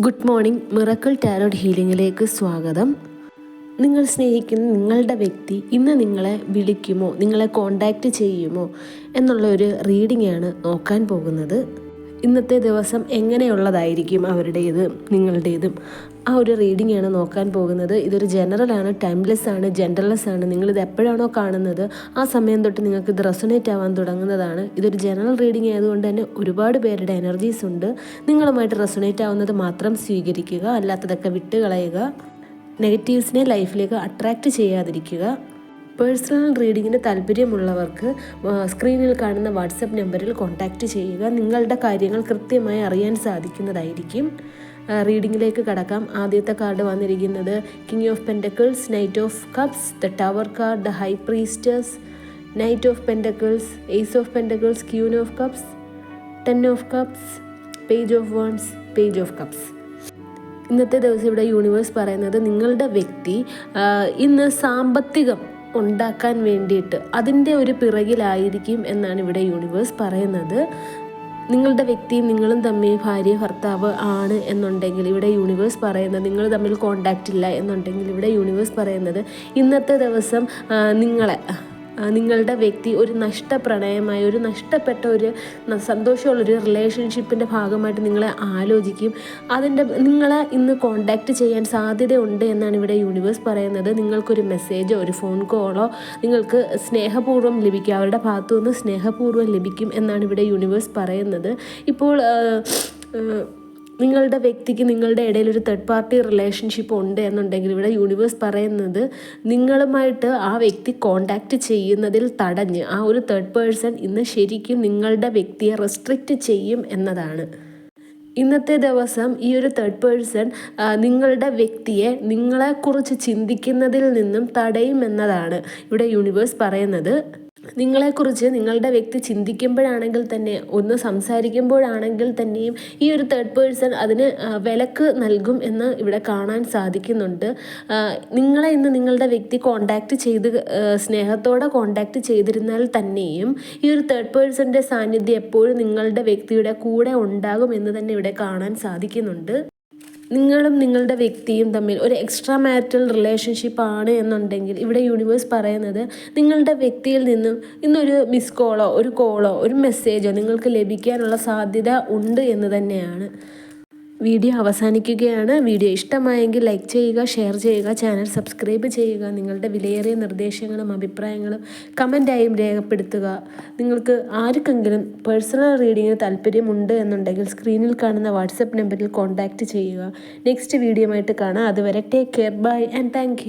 Good morning miracle tarot ഹീലിംഗിലേക്ക് സ്വാഗതം. നിങ്ങൾ സ്നേഹിക്കുന്ന നിങ്ങളുടെ വ്യക്തി ഇന്ന് നിങ്ങളെ വിളിക്കുമോ? നിങ്ങളെ കോണ്ടാക്റ്റ് ചെയ്യുമോ? എന്നുള്ള ഒരു റീഡിംഗ് ആണ് നോക്കാൻ പോകുന്നത്. ഇന്നത്തെ ദിവസം എങ്ങനെയുള്ളതായിരിക്കും അവരുടേത് നിങ്ങളുടേതും? ആ ഒരു റീഡിംഗ് ആണ് നോക്കാൻ പോകുന്നത്. ഇതൊരു ജനറൽ ആണ് ടൈംലെസ് ആണ് ജെൻഡർലെസ് ആണ്. നിങ്ങളിത് എപ്പോഴാണോ കാണുന്നത് ആ സമയം തൊട്ട് നിങ്ങൾക്ക് ഇത് റെസൊനേറ്റ് ആവാൻ തുടങ്ങുന്നതാണ്. ഇതൊരു ജനറൽ റീഡിംഗ് ആയതുകൊണ്ട് തന്നെ ഒരുപാട് പേരുടെ എനർജീസ് ഉണ്ട്. നിങ്ങളുമായിട്ട് റെസൊനേറ്റ് ആവുന്നത് മാത്രം സ്വീകരിക്കുക അല്ലാത്തതൊക്കെ വിട്ടുകളയുക നെഗറ്റീവ്സിനെ ലൈഫിലേക്ക് അട്രാക്റ്റ് ചെയ്യാതിരിക്കുക. പേഴ്സണൽ റീഡിങ്ങിന് താല്പര്യമുള്ളവർക്ക് സ്ക്രീനിൽ കാണുന്ന വാട്സപ്പ് നമ്പറിൽ കോൺടാക്റ്റ് ചെയ്യുക. നിങ്ങളുടെ കാര്യങ്ങൾ കൃത്യമായി അറിയാൻ സാധിക്കുന്നതായിരിക്കും. റീഡിങ്ങിലേക്ക് കടക്കാം. ആദ്യത്തെ കാർഡ് വന്നിരിക്കുന്നത് king of pentacles knight of cups the tower card the high priestess knight of pentacles ace of pentacles queen of cups ten of cups page of wands page of cups ഇന്നത്തെ ദിവസം ഇവിടെ universe പറയുന്നത് നിങ്ങളുടെ വ്യക്തി ഇന്ന് സാമ്പത്തികം ഉണ്ടാക്കാൻ വേണ്ടിയിട്ട് അതിന്റെ ഒരു പിറകിലായിരിക്കും എന്നാണ് ഇവിടെ യൂണിവേഴ്സ് പറയുന്നത്. നിങ്ങളുടെ വ്യക്തിയും നിങ്ങളും തമ്മിൽ ഭാര്യ ഭർത്താവ് ആണ് എന്നുണ്ടെങ്കിൽ ഇവിടെ യൂണിവേഴ്സ് പറയുന്നത്. നിങ്ങൾ തമ്മിൽ കോണ്ടാക്റ്റ് ഇല്ല എന്നുണ്ടെങ്കിൽ ഇവിടെ യൂണിവേഴ്സ് പറയുന്നത് ഇന്നത്തെ ദിവസം നിങ്ങളെ നിങ്ങളുടെ വ്യക്തി ഒരു നഷ്ടപ്രണയമായി ഒരു നഷ്ടപ്പെട്ട ഒരു സന്തോഷമുള്ള സന്തോഷമുള്ളൊരു റിലേഷൻഷിപ്പിന്റെ ഭാഗമായിട്ട് നിങ്ങളെ ആലോചിക്കും. അതിന്റെ നിങ്ങളെ ഇന്ന് കോണ്ടാക്റ്റ് ചെയ്യാൻ സാധ്യതയുണ്ട് എന്നാണ് ഇവിടെ യൂണിവേഴ്സ് പറയുന്നത്. നിങ്ങൾക്കൊരു മെസ്സേജോ ഒരു ഫോൺ കോളോ നിങ്ങൾക്ക് സ്നേഹപൂർവം ലഭിക്കും. അവരുടെ ഭാഗത്തു നിന്ന് സ്നേഹപൂർവം ലഭിക്കും എന്നാണ് ഇവിടെ യൂണിവേഴ്സ് പറയുന്നത്. ഇപ്പോൾ നിങ്ങളുടെ വ്യക്തിക്ക് നിങ്ങളുടെ ഇടയിൽ ഒരു തേർഡ് പാർട്ടി റിലേഷൻഷിപ്പ് ഉണ്ട് എന്നുണ്ടെങ്കിൽ ഇവിടെ യൂണിവേഴ്സ് പറയുന്നത് നിങ്ങളുമായിട്ട് ആ വ്യക്തി കോണ്ടാക്റ്റ് ചെയ്യുന്നതിൽ തടഞ്ഞ് ആ ഒരു തേർഡ് പേഴ്സൺ ഇന്ന് ശരിക്കും നിങ്ങളുടെ വ്യക്തിയെ റെസ്ട്രിക്റ്റ് ചെയ്യും എന്നതാണ്. ഇന്നത്തെ ദിവസം ഈ ഒരു തേർഡ് പേഴ്സൺ നിങ്ങളുടെ വ്യക്തിയെ നിങ്ങളെക്കുറിച്ച് ചിന്തിക്കുന്നതിൽ നിന്നും തടയുമെന്നതാണ് ഇവിടെ യൂണിവേഴ്സ് പറയുന്നത്. നിങ്ങളെക്കുറിച്ച് നിങ്ങളുടെ വ്യക്തി ചിന്തിക്കുമ്പോഴാണെങ്കിൽ തന്നെ ഒന്ന് സംസാരിക്കുമ്പോഴാണെങ്കിൽ തന്നെയും ഈ ഒരു തേർഡ് പേഴ്സൺ അതിന് വിലക്ക് നൽകും എന്ന് ഇവിടെ കാണാൻ സാധിക്കുന്നുണ്ട്. നിങ്ങളെ ഇന്ന് നിങ്ങളുടെ വ്യക്തി കോണ്ടാക്ട് ചെയ്ത് സ്നേഹത്തോടെ കോണ്ടാക്ട് ചെയ്തിരുന്നാൽ തന്നെയും ഈ ഒരു തേർഡ് പേഴ്സന്റെ സാന്നിധ്യം എപ്പോഴും നിങ്ങളുടെ വ്യക്തിയുടെ കൂടെ ഉണ്ടാകും എന്ന് തന്നെ ഇവിടെ കാണാൻ സാധിക്കുന്നുണ്ട്. നിങ്ങളും നിങ്ങളുടെ വ്യക്തിയും തമ്മിൽ ഒരു എക്സ്ട്രാ മാരിറ്റൽ റിലേഷൻഷിപ്പ് ആണ് എന്നുണ്ടെങ്കിൽ ഇവിടെ യൂണിവേഴ്സ് പറയുന്നത് നിങ്ങളുടെ വ്യക്തിയിൽ നിന്നും ഇന്നൊരു മിസ് കോളോ ഒരു കോളോ ഒരു മെസ്സേജോ നിങ്ങൾക്ക് ലഭിക്കാനുള്ള സാധ്യത ഉണ്ട് എന്ന് തന്നെയാണ്. വീഡിയോ അവസാനിക്കുകയാണ്. വീഡിയോ ഇഷ്ടമായെങ്കിൽ ലൈക്ക് ചെയ്യുക ഷെയർ ചെയ്യുക ചാനൽ സബ്സ്ക്രൈബ് ചെയ്യുക. നിങ്ങളുടെ വിലയേറിയ നിർദ്ദേശങ്ങളും അഭിപ്രായങ്ങളും കമന്റായും രേഖപ്പെടുത്തുക. നിങ്ങൾക്ക് ആർക്കെങ്കിലും പേഴ്സണൽ റീഡിങ്ങിന് താല്പര്യമുണ്ട് എന്നുണ്ടെങ്കിൽ സ്ക്രീനിൽ കാണുന്ന വാട്സപ്പ് നമ്പറിൽ കോൺടാക്റ്റ് ചെയ്യുക. നെക്സ്റ്റ് വീഡിയോ ആയിട്ട് കാണാം. അതുവരെ take care bye and thank